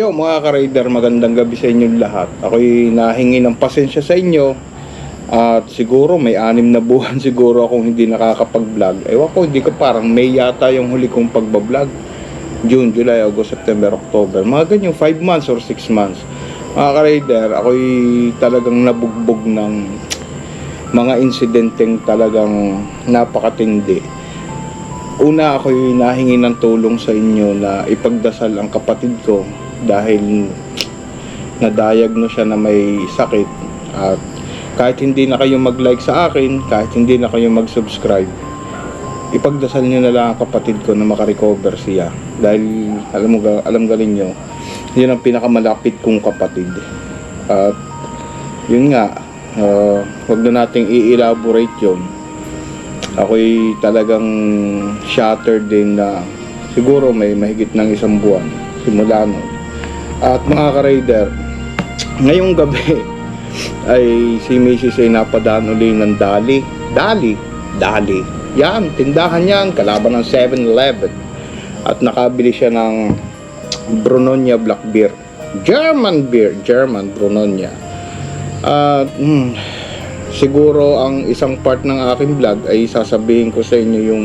Yun mga ka-rider, magandang gabi sa inyong lahat. Ako'y nahingi ng pasensya sa inyo. At siguro may anim na buwan siguro akong hindi nakakapag-vlog. Ewan ko, hindi ko parang May yata yung huli kong pagbablog. June, July, August, September, October. Mga ganyan, 5 months or 6 months. Mga ka-rider, ako'y talagang nabugbog ng mga insidenteng talagang napakatindi. Una ako'y nahingi ng tulong sa inyo na ipagdasal ang kapatid ko dahil na-diagnose siya na may sakit at kahit hindi na kayo mag-like sa akin, kahit hindi na kayo mag-subscribe, ipagdasal niyo na lang ang kapatid ko na makarecover siya. Dahil alam mo alam galing nyo, yun ang pinakamalapit kong kapatid. At yun nga, uh, wag na nating i-elaborate yun. Ako'y talagang shattered din na siguro may mahigit ng isang buwan simula nun. At mga ka-rider, ngayong gabi ay si Mrs. ay napadaan uli ng Dali. Dali? Dali. Yan, tindahan yan, kalaban ng 7-Eleven. At nakabili siya ng Brunonia Black Beer. German beer, German Brunonia. At hmm, siguro ang isang part ng aking vlog ay sasabihin ko sa inyo yung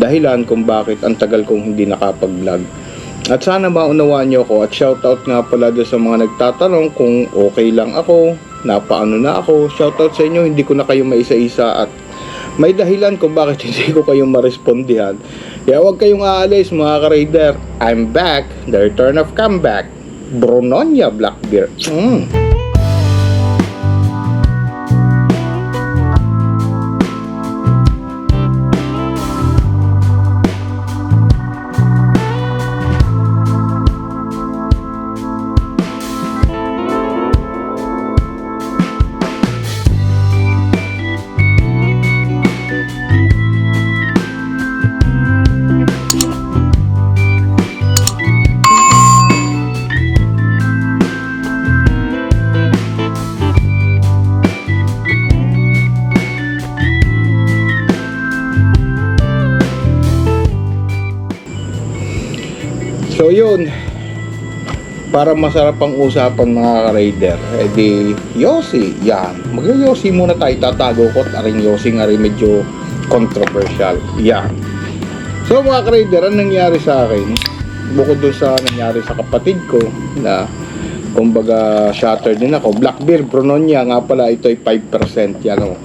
dahilan kung bakit ang tagal kong hindi nakapag-vlog. At sana maunawaan nyo ako at shoutout nga pala doon sa mga nagtatanong kung okay lang ako, napaano na ako. Shoutout sa inyo, hindi ko na kayo maisa-isa at may dahilan kung bakit hindi ko kayo marespondihan. Kaya huwag kayong aalis mga ka-raider. I'm back, the return of comeback. Brunonia Black Beer. Mm. So yun, para masarap ang usapan mga ka-raider, eh di yan. Mag-Yossi muna tayo, tatago ko at aring Yossi nga rin medyo controversial. Yan. So mga ka-raider, ang nangyari sa akin, bukod doon sa nangyari sa kapatid ko, na kumbaga shattered din ako. Black beer, Brunonia, nga pala ito ay 5%. Yan o.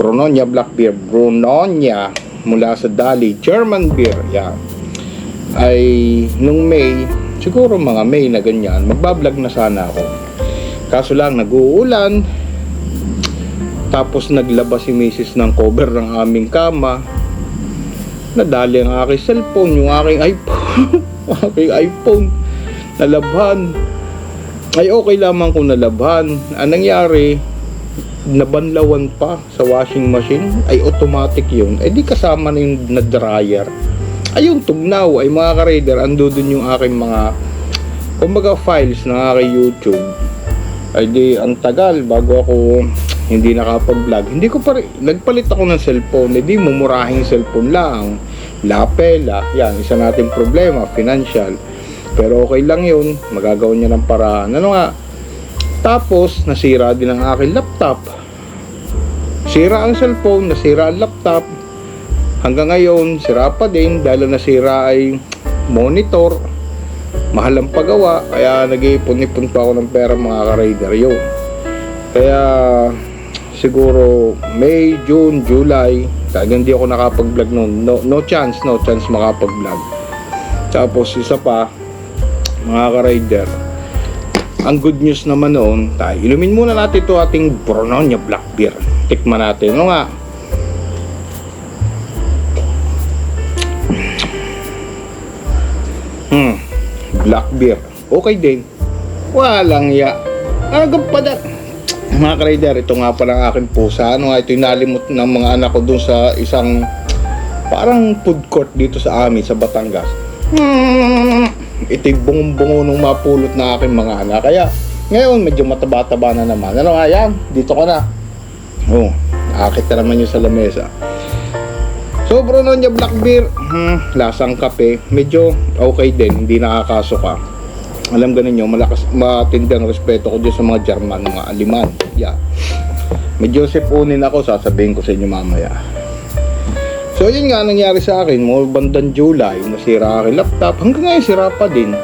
Brunonia Black Beer, Brunonia mula sa Dali, German beer. Yan ay nung May, siguro mga May na ganyan, magbablog na sana ako. Kaso lang, nag-uulan. Tapos naglabas si Mrs. ng cover ng aming kama. Nadali ang aking cellphone, yung aking iPhone. aking iPhone. Nalabhan. Ay okay lamang kung nalabhan. Ang nangyari, nabanlawan pa sa washing machine. Ay automatic yun. Eh di kasama na yung na dryer ay yung tugnaw ay mga ka-raider ando dun yung aking mga kumbaga files ng aking YouTube. Ay di ang tagal bago ako hindi nakapag-vlog. Hindi ko pa nagpalit ako ng cellphone hindi mumurahing cellphone lang. Lapela yan isa nating problema financial. Pero okay lang yun magagawa niya ng paraan. Ano nga tapos nasira din ang aking laptop. Sira ang cellphone nasira ang laptop hanggang ngayon sira pa din dahil nasira ay monitor mahal ang paggawa kaya nag-iipon-ipon pa ako ng pera mga ka-raider yun kaya siguro May, June, July talagang hindi ako nakapag-vlog noon. No, no chance, no chance makapag-vlog. Tapos isa pa mga ka-rider ang good news naman noon tayo inumin muna natin ito ating Brunonia Black Beer tikman natin ano nga Hmm. Black beer. Okay din. Walang ya. Agad pa da. Mga ka-rider, ito nga pala ang aking pusa. Ano nga, ito yung nalimot ng mga anak ko dun sa isang parang food court dito sa amin, sa Batangas. Hmm. Ito yung bungong-bungo nung mapulot na aking mga anak. Kaya, ngayon, medyo mataba-taba na naman. Ano nga yan? Dito ka na. Oh, akit na naman yung sa lamesa. So, Brunonia Black Beer, hmm, lasang kape, medyo okay din, hindi nakakasuka. alam ganun nyo, malakas, matindi ang respeto ko dyan sa mga German, mga Aliman. Yeah. May Joseph Unin ako, sasabihin ko sa inyo mamaya. So yun nga nangyari sa akin, mo bandang July, nasira aking laptop. Hanggang ngayon sira pa din.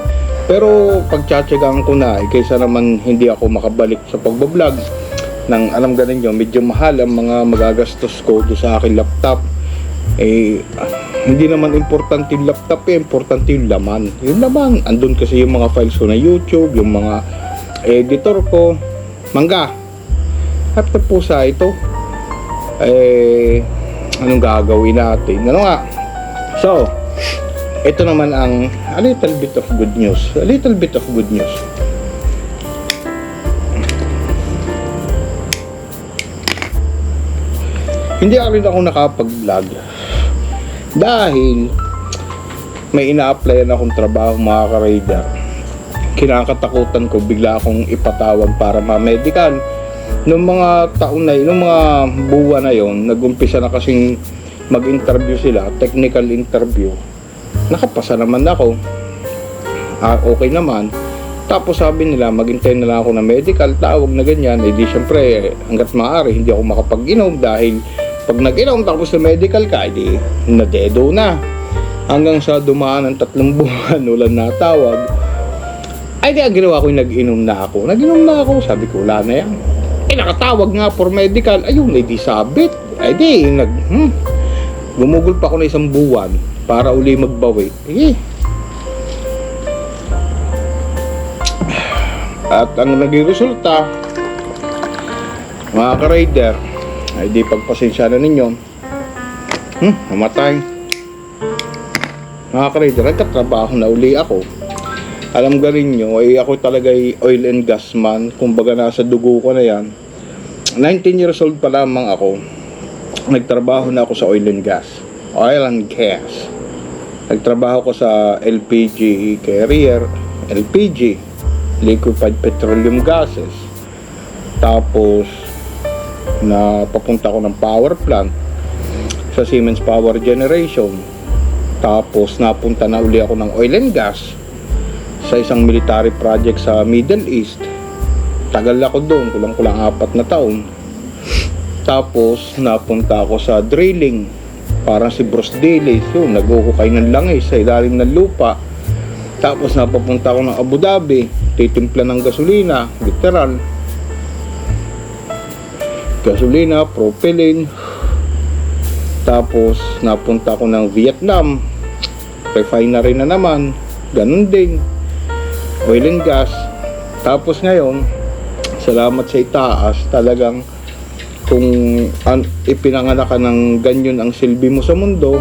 Pero pagtsatsagaan ko na, eh, kaysa naman hindi ako makabalik sa pagbablog, nang alam ganun nyo, medyo mahal ang mga magagastos ko do sa aking laptop. Eh, ah, hindi naman importante yung laptop eh, importante yung laman. Yung laman, andun kasi yung mga files ko na YouTube, yung mga editor ko. Mangga, after po sa ito, eh, anong gagawin natin? Ano nga? So, ito naman ang a little bit of good news. A little bit of good news. Hindi rin ako nakapag-vlog dahil may ina-applyan akong trabaho mga ka-radar. Kinakatakutan ko bigla akong ipatawag para ma-medical. Noong mga taon na yun, noong mga buwan na yon, nag-umpisa na kasing mag-interview sila, technical interview. Nakapasa naman ako. Ah, okay naman. Tapos sabi nila, maghintay na lang ako ng medical, tawag na ganyan. Eh di syempre, hanggat maaari, hindi ako makapag-inom dahil pag nag-inom tapos na medical ka, edi nadedo na. Hanggang sa dumaan ng tatlong buwan, wala natawag. Ay di, ang ginawa ko yung nag-inom na ako. Nag-inom na ako, sabi ko, wala na yan. Eh, nakatawag nga for medical. Ayun, eh di sabit. Ay di, nag, hmm, gumugol pa ako na isang buwan para uli magbawi. Eh, At ang naging resulta, mga ka-rider, ay di pagpasensya na ninyo, hmm, namatay. Mga ka-rider, nagkatrabaho na uli ako. Alam galing nyo, ay ako talaga ay oil and gas man. Kumbaga nasa dugo ko na yan. 19 years old pa lamang ako. Nagtrabaho na ako sa oil and gas. Oil and gas. Nagtrabaho ko sa LPG carrier, LPG, liquefied petroleum gases. Tapos, na papunta ko ng power plant sa Siemens Power Generation. Tapos, napunta na uli ako ng oil and gas sa isang military project sa Middle East. Tagal ako doon, kulang-kulang apat na taon. Tapos, napunta ako sa drilling. Parang si Bruce Daly, yun, nag-ukukay ng langis sa ilalim ng lupa. Tapos napapunta ako ng Abu Dhabi, titimpla ng gasolina, literal. Gasolina, propylene. Tapos napunta ako ng Vietnam, refinery na naman, ganun din. Oil and gas. Tapos ngayon, salamat sa itaas, talagang kung an, ipinanganak ka ng ganyan ang silbi mo sa mundo,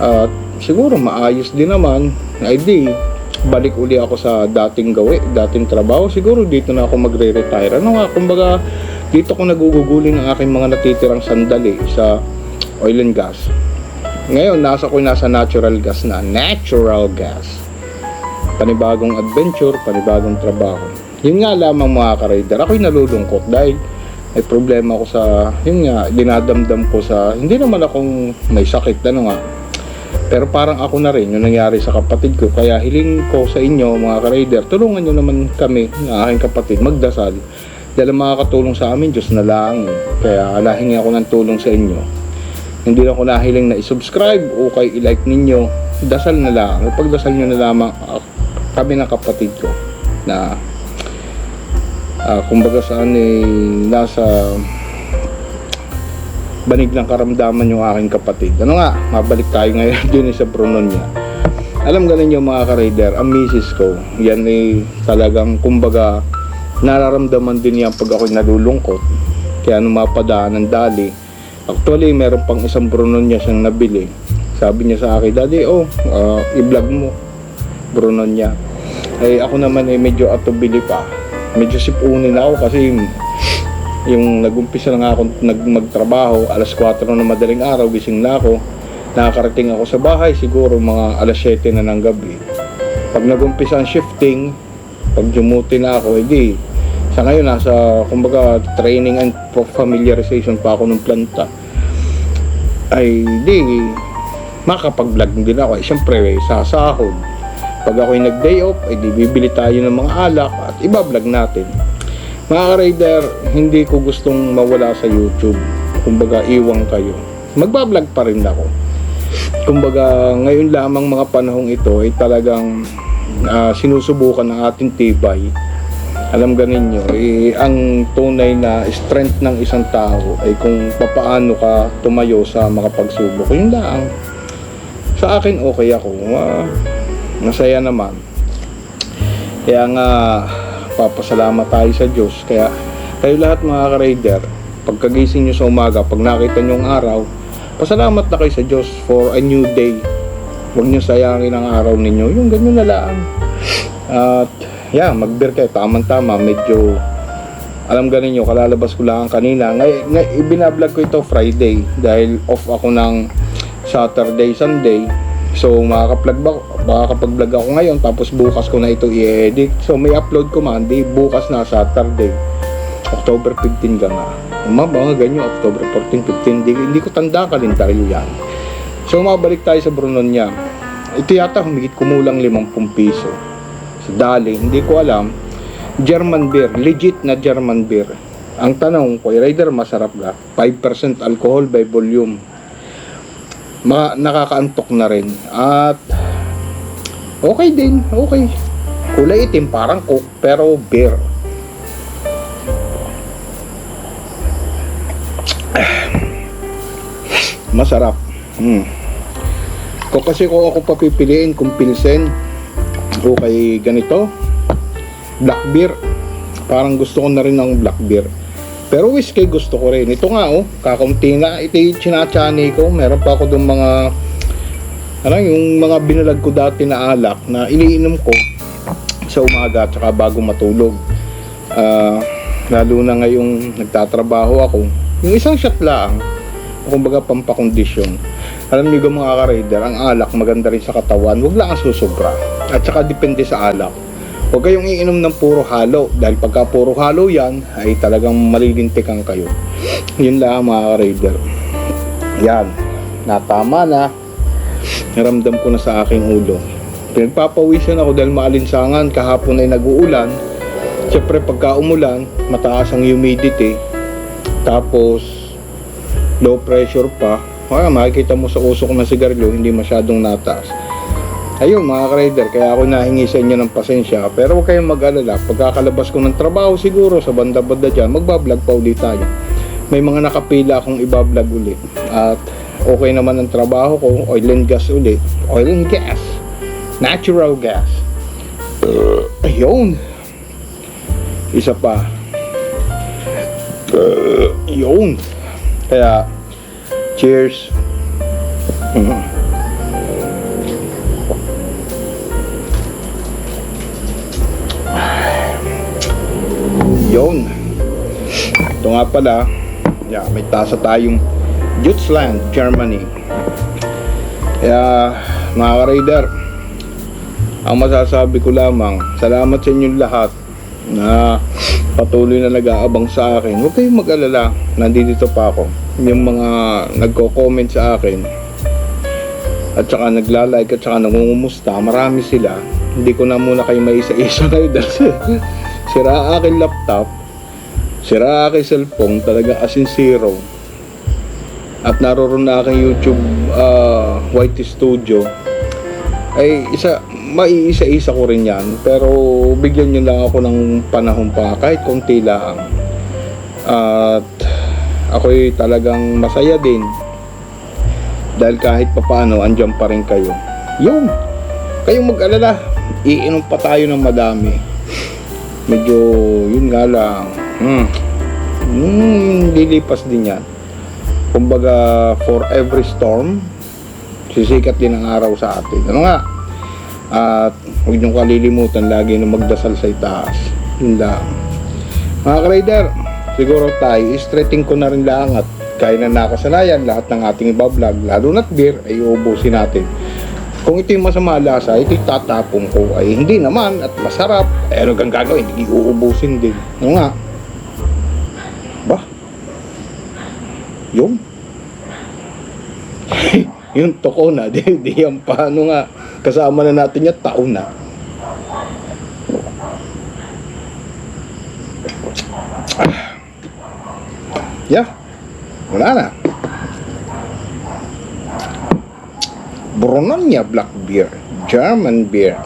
at siguro maayos din naman, ay di, balik uli ako sa dating gawi, dating trabaho, siguro dito na ako magre-retire. Ano nga, kumbaga, dito ko nagugugulin ang aking mga natitirang sandali sa oil and gas. Ngayon, nasa ko nasa natural gas na. Natural gas. Panibagong adventure, panibagong trabaho. Yun nga lamang mga ka-rider. Ako'y nalulungkot dahil may problema ako sa, yun nga, dinadamdam ko sa, hindi naman akong may sakit, ano nga, pero parang ako na rin yung nangyari sa kapatid ko. Kaya hiling ko sa inyo mga ka-rider, tulungan nyo naman kami, ng aking kapatid, magdasal. Dahil makakatulong sa amin, Diyos na lang. Kaya nahingi ako ng tulong sa inyo. Hindi lang ako nahiling na i-subscribe o kay i-like ninyo. Dasal na lang. Pagdasal nyo na lamang kami ng kapatid ko na ah, kumbaga saan eh, nasa banig ng karamdaman yung aking kapatid. Ano nga, mabalik tayo ngayon dun sa pronon niya. Alam ganun yung mga ka-rider, ang misis ko, yan ay talagang kumbaga nararamdaman din yan pag ako'y nalulungkot. Kaya nung mapadaan ng dali, actually meron pang isang pronon niya siyang nabili. Sabi niya sa akin, Daddy, oh, ah, i-vlog mo pronon niya. Eh ako naman ay medyo atubili pa. Medyo sipunin ako kasi yung nagumpisa na nga ako nag magtrabaho, alas 4 na madaling araw, gising na ako. Nakakarating ako sa bahay, siguro mga alas 7 na ng gabi. Pag nagumpisa ang shifting, pag jumuti na ako, edi, sa ngayon, nasa, kumbaga, training and familiarization pa ako ng planta. Ay, di, makapag-vlog din ako. Eh, Siyempre, sasahod. Pag ako'y nag-day off, ay di bibili tayo ng mga alak at ibablog natin. Mga ka-rider, hindi ko gustong mawala sa YouTube. Kumbaga, iwang kayo. Magbablog pa rin ako. Kumbaga, ngayon lamang mga panahong ito ay talagang ah, sinusubukan ng ating tibay. Alam ganin nyo, eh, ang tunay na strength ng isang tao ay kung papaano ka tumayo sa mga pagsubok. Yun lang. Sa akin, okay ako. Ah, masaya naman. Kaya nga, papasalamat tayo sa Diyos. Kaya, kayo lahat mga ka-rider, pagkagising nyo sa umaga, pag nakita nyo ang araw, pasalamat na kayo sa Diyos for a new day. Huwag nyo sayangin ang araw ninyo. Yung ganyan na lang. At, yeah, mag-beer kayo. Tama-tama, medyo, alam ganin nyo, kalalabas ko lang kanina. Ngay, ngay, ibinablog ko ito Friday dahil off ako ng Saturday, Sunday. So, makakaplag ba, makakapag-vlog ako ngayon tapos bukas ko na ito i-edit. So, may upload ko Monday, bukas na Saturday. October 15 ka nga. Mga ganyan, October 14, 15. Hindi, hindi ko tanda kalendaryo yan. So, mabalik tayo sa Brunon niya. Ito yata humigit kumulang 50 piso. Dali, hindi ko alam. German beer, legit na German beer. Ang tanong ko, rider masarap ba? 5% alcohol by volume. Ma nakakaantok na rin. At okay din, okay. Kulay itim, parang coke, pero beer. Masarap. Hmm. Kung kasi kung ako papipiliin kung pilsen o kay ganito, black beer. Parang gusto ko na rin ng black beer. Pero whiskey gusto ko rin. Ito nga oh, kakaunti na. Ito yung chinachani ko. Meron pa ako doon mga ano, yung mga binalag ko dati na alak na iniinom ko sa umaga at saka bago matulog. Ah, lalo na ngayong nagtatrabaho ako. Yung isang shot lang, kumbaga pampakondisyon. Alam niyo mga ka-rider, ang alak maganda rin sa katawan, huwag lang ang susobra. At saka depende sa alak. Huwag kayong iinom ng puro halo dahil pagka puro halo yan ay talagang malilintikan kayo. Yun lang mga ka-rider. Yan, natama na. Naramdam ko na sa aking ulo. Pinagpapawisan ako dahil maalinsangan kahapon ay nag-uulan. Siyempre pagka umulan, mataas ang humidity. Tapos low pressure pa. Kaya makikita mo sa usok ng sigarilyo, hindi masyadong nataas. Ayun mga ka-rider, kaya ako nahingi sa inyo ng pasensya. Pero huwag kayong mag-alala, pagkakalabas ko ng trabaho siguro sa banda-banda dyan, magbablog pa ulit tayo. May mga nakapila akong ibablog ulit. At okay naman ang trabaho ko, oil and gas ulit. Oil and gas. Natural gas. Uh, ayun. Isa pa. Uh, yun. Kaya, cheers. Yun. Ito nga pala, yeah, may tasa tayong Deutschland, Germany. Kaya, mga ka-rider, ang masasabi ko lamang, salamat sa inyong lahat na patuloy na nag-aabang sa akin. Huwag kayong mag-alala, nandito pa ako. Yung mga nagko-comment sa akin, at saka nagla-like at saka nangungumusta, marami sila. Hindi ko na muna kayo maisa-isa kayo dahil sira aking laptop, sira aking cellphone, talaga as in zero. At naroon na aking YouTube uh, YT Studio. Ay isa, maiisa-isa ko rin yan. Pero bigyan nyo lang ako ng panahon pa, kahit konti lang. At ako'y talagang masaya din. Dahil kahit papaano andyan pa rin kayo. Yun! Kayong mag-alala iinom pa tayo ng madami. Medyo yun nga lang. Hmm, hmm, lilipas din yan. Kumbaga for every storm sisikat din ang araw sa atin. Ano nga at huwag niyong kalilimutan lagi na magdasal sa itaas. Yun mga ka-rider siguro tayo straighting ko na rin lang at kaya na nakasanayan lahat ng ating ibablog lalo na't beer ay uubusin natin. Kung ito yung masama lasa ito yung tatapong ko. Ay hindi naman at masarap. Eh ano gang gagawin? Hindi uubusin din. Ano nga? Ba? Yung yung toko na, di, di yan paano nga. Kasama na natin yung taon na. Ah. Yeah. Wala na. Brononia Black Beer. German beer.